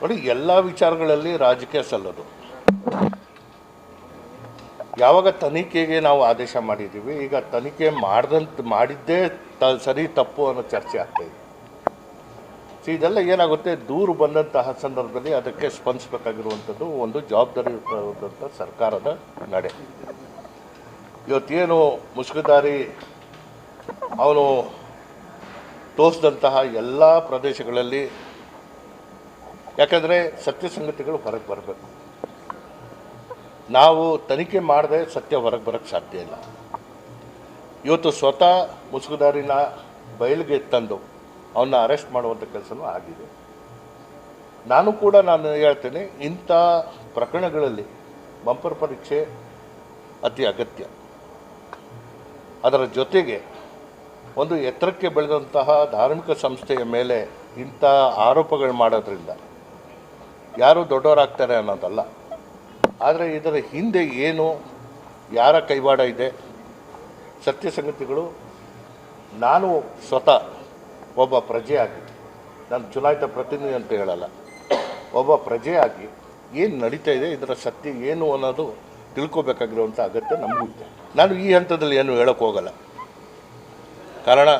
ನೋಡಿ, ಎಲ್ಲ ವಿಚಾರಗಳಲ್ಲಿ ರಾಜಕೀಯ ಸಲ್ಲದು. ಯಾವಾಗ ತನಿಖೆಗೆ ನಾವು ಆದೇಶ ಮಾಡಿದ್ದೀವಿ, ಈಗ ತನಿಖೆ ಮಾಡ್ದಂತ, ಮಾಡಿದ್ದೇ ತ, ಸರಿ ತಪ್ಪು ಅನ್ನೋ ಚರ್ಚೆ ಆಗ್ತಾ ಇದೆ. ಸೊ ಇದೆಲ್ಲ ಏನಾಗುತ್ತೆ, ದೂರು ಬಂದಂತಹ ಸಂದರ್ಭದಲ್ಲಿ ಅದಕ್ಕೆ ಸ್ಪಂದಿಸಬೇಕಾಗಿರುವಂಥದ್ದು ಒಂದು ಜವಾಬ್ದಾರಿ ಇರುವಂಥ ಸರ್ಕಾರದ ನಡೆ. ಇವತ್ತೇನು ಮುಸುಕುದಾರಿ ಅವನು ತೋರಿಸಿದಂತಹ ಎಲ್ಲ ಪ್ರದೇಶಗಳಲ್ಲಿ ಯಾಕಂದರೆ ಸತ್ಯ ಸಂಗತಿಗಳು ಹೊರಗೆ ಬರಬೇಕು. ನಾವು ತನಿಖೆ ಮಾಡದೆ ಸತ್ಯ ಹೊರಗೆ ಬರೋಕ್ಕೆ ಸಾಧ್ಯ ಇಲ್ಲ. ಇವತ್ತು ಸ್ವತಃ ಮುಸುಗುದಾರಿನ ಬಯಲಿಗೆ ತಂದು ಅವನ್ನ ಅರೆಸ್ಟ್ ಮಾಡುವಂಥ ಕೆಲಸನೂ ಆಗಿದೆ. ನಾನು ಕೂಡ ನಾನು ಹೇಳ್ತೇನೆ, ಇಂಥ ಪ್ರಕರಣಗಳಲ್ಲಿ ಬಂಪರ್ ಪರೀಕ್ಷೆ ಅತಿ ಅಗತ್ಯ. ಅದರ ಜೊತೆಗೆ ಒಂದು ಎತ್ತರಕ್ಕೆ ಬೆಳೆದಂತಹ ಧಾರ್ಮಿಕ ಸಂಸ್ಥೆಯ ಮೇಲೆ ಇಂಥ ಆರೋಪಗಳು ಮಾಡೋದ್ರಿಂದ ಯಾರು ದೊಡ್ಡವರಾಗ್ತಾರೆ ಅನ್ನೋದಲ್ಲ. ಆದರೆ ಇದರ ಹಿಂದೆ ಏನು, ಯಾರ ಕೈವಾಡ ಇದೆ? ಸತ್ಯ ಸಂಗತಿಗಳು, ನಾನು ಸ್ವತಃ ಒಬ್ಬ ಪ್ರಜೆಯಾಗಿ ನಾನು ಚುನಾಯಿತ ಪ್ರತಿನಿಧಿ ಅಂತ ಹೇಳಲ್ಲ, ಒಬ್ಬ ಪ್ರಜೆಯಾಗಿ ಏನು ನಡೀತಾ ಇದೆ, ಇದರ ಸತ್ಯ ಏನು ಅನ್ನೋದು ತಿಳ್ಕೊಬೇಕಾಗಿರುವಂಥ ಅಗತ್ಯ ನಮಗೂ ಇದೆ. ನಾನು ಈ ಹಂತದಲ್ಲಿ ಏನು ಹೇಳೋಕ್ಕೆ ಹೋಗಲ್ಲ. ಕಾರಣ,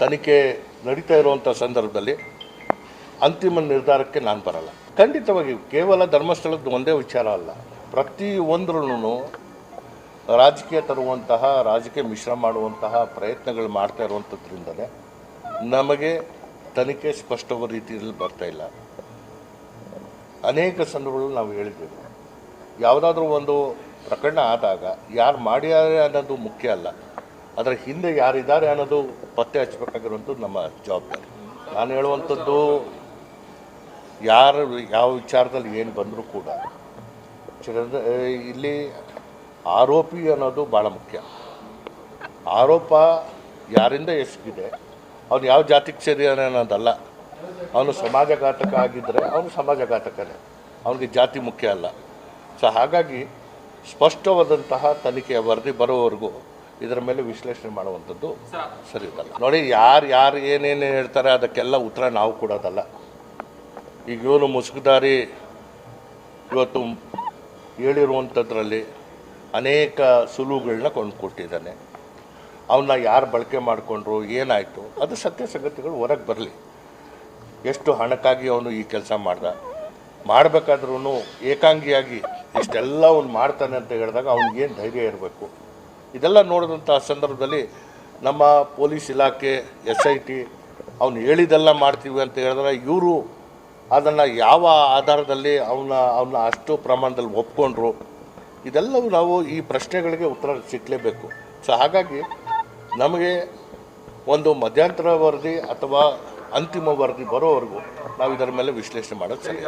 ತನಿಖೆ ನಡೀತಾ ಇರುವಂಥ ಸಂದರ್ಭದಲ್ಲಿ ಅಂತಿಮ ನಿರ್ಧಾರಕ್ಕೆ ನಾನು ಬರಲ್ಲ. ಖಂಡಿತವಾಗಿ ಕೇವಲ ಧರ್ಮಸ್ಥಳದ್ದು ಒಂದೇ ವಿಚಾರ ಅಲ್ಲ. ಪ್ರತಿ ಒಂದ್ರೂ ರಾಜಕೀಯ ತರುವಂತಹ, ರಾಜಕೀಯ ಮಿಶ್ರ ಮಾಡುವಂತಹ ಪ್ರಯತ್ನಗಳು ಮಾಡ್ತಾ ಇರುವಂಥದ್ರಿಂದಲೇ ನಮಗೆ ತನಿಖೆ ಸ್ಪಷ್ಟವಾದ ರೀತಿಯಲ್ಲಿ ಬರ್ತಾ ಇಲ್ಲ. ಅನೇಕ ಸಂದರ್ಭಗಳು ನಾವು ಹೇಳಿದ್ದೇವೆ. ಯಾವುದಾದ್ರೂ ಒಂದು ಪ್ರಕರಣ ಆದಾಗ ಯಾರು ಮಾಡ್ಯಾರೆ ಅನ್ನೋದು ಮುಖ್ಯ ಅಲ್ಲ. ಅದರ ಹಿಂದೆ ಯಾರಿದ್ದಾರೆ ಅನ್ನೋದು ಪತ್ತೆ ಹಚ್ಚಬೇಕಾಗಿರುವಂಥದ್ದು ನಮ್ಮ ಜವಾಬ್ದಾರಿ. ನಾನು ಹೇಳುವಂಥದ್ದು ಯಾರು ಯಾವ ವಿಚಾರದಲ್ಲಿ ಏನು ಬಂದರೂ ಕೂಡ ಚಿರಂದ- ಇಲ್ಲಿ ಆರೋಪಿ ಅನ್ನೋದು ಭಾಳ ಮುಖ್ಯ. ಆರೋಪ ಯಾರಿಂದ ಎಸಗಿದೆ ಅವನು ಯಾವ ಜಾತಿಗೆ ಸೇರಿದಾನೆ ಅನ್ನೋದಲ್ಲ. ಅವನು ಸಮಾಜಘಾತಕ ಆಗಿದ್ದರೆ ಅವನು ಸಮಾಜಘಾತಕನೇ. ಅವನಿಗೆ ಜಾತಿ ಮುಖ್ಯ ಅಲ್ಲ. ಸೊ ಹಾಗಾಗಿ ಸ್ಪಷ್ಟವಾದಂತಹ ತನಿಖೆಯ ವರದಿ ಬರೋವರೆಗೂ ಇದರ ಮೇಲೆ ವಿಶ್ಲೇಷಣೆ ಮಾಡುವಂಥದ್ದು ಸರಿ ಇದಲ್ಲ ನೋಡಿ ಯಾರು ಯಾರು ಏನೇನು ಹೇಳ್ತಾರೆ ಅದಕ್ಕೆಲ್ಲ ಉತ್ತರ ನಾವು ಕೊಡೋದಲ್ಲ. ಈಗ ಇವನು ಮುಸುಕುದಾರಿ ಇವತ್ತು ಹೇಳಿರುವಂಥದ್ರಲ್ಲಿ ಅನೇಕ ಸುಲುಗಳನ್ನ ಕೊಂಡುಕೊಟ್ಟಿದ್ದಾನೆ. ಅವನ್ನ ಯಾರು ಬಳಕೆ ಮಾಡಿಕೊಂಡ್ರು, ಏನಾಯಿತು, ಅದು ಸತ್ಯ ಸಂಗತಿಗಳು ಹೊರಗೆ ಬರಲಿ. ಎಷ್ಟು ಹಣಕ್ಕಾಗಿ ಅವನು ಈ ಕೆಲಸ ಮಾಡ್ದ? ಮಾಡಬೇಕಾದ್ರೂ ಏಕಾಂಗಿಯಾಗಿ ಇಷ್ಟೆಲ್ಲ ಅವ್ನು ಮಾಡ್ತಾನೆ ಅಂತ ಹೇಳಿದಾಗ ಅವ್ನಿಗೇನು ಧೈರ್ಯ ಇರಬೇಕು? ಇದೆಲ್ಲ ನೋಡಿದಂಥ ಸಂದರ್ಭದಲ್ಲಿ ನಮ್ಮ ಪೊಲೀಸ್ ಇಲಾಖೆ, ಎಸ್ ಐ ಟಿ, ಅವನು ಹೇಳಿದೆಲ್ಲ ಮಾಡ್ತೀವಿ ಅಂತ ಹೇಳಿದ್ರೆ ಇವರು ಅದನ್ನು ಯಾವ ಆಧಾರದಲ್ಲಿ ಅವನ್ನ ಅವನ್ನ ಅಷ್ಟು ಪ್ರಮಾಣದಲ್ಲಿ ಒಪ್ಕೊಂಡ್ರು, ಇದೆಲ್ಲವೂ ನಾವು ಈ ಪ್ರಶ್ನೆಗಳಿಗೆ ಉತ್ತರ ಸಿಕ್ಕಲೇಬೇಕು ಸೊ ಹಾಗಾಗಿ ನಮಗೆ ಒಂದು ಮಧ್ಯಂತರ ವರದಿ ಅಥವಾ ಅಂತಿಮ ವರದಿ ಬರೋವರೆಗೂ ನಾವು ಇದರ ಮೇಲೆ ವಿಶ್ಲೇಷಣೆ ಮಾಡೋದು ಸರಿ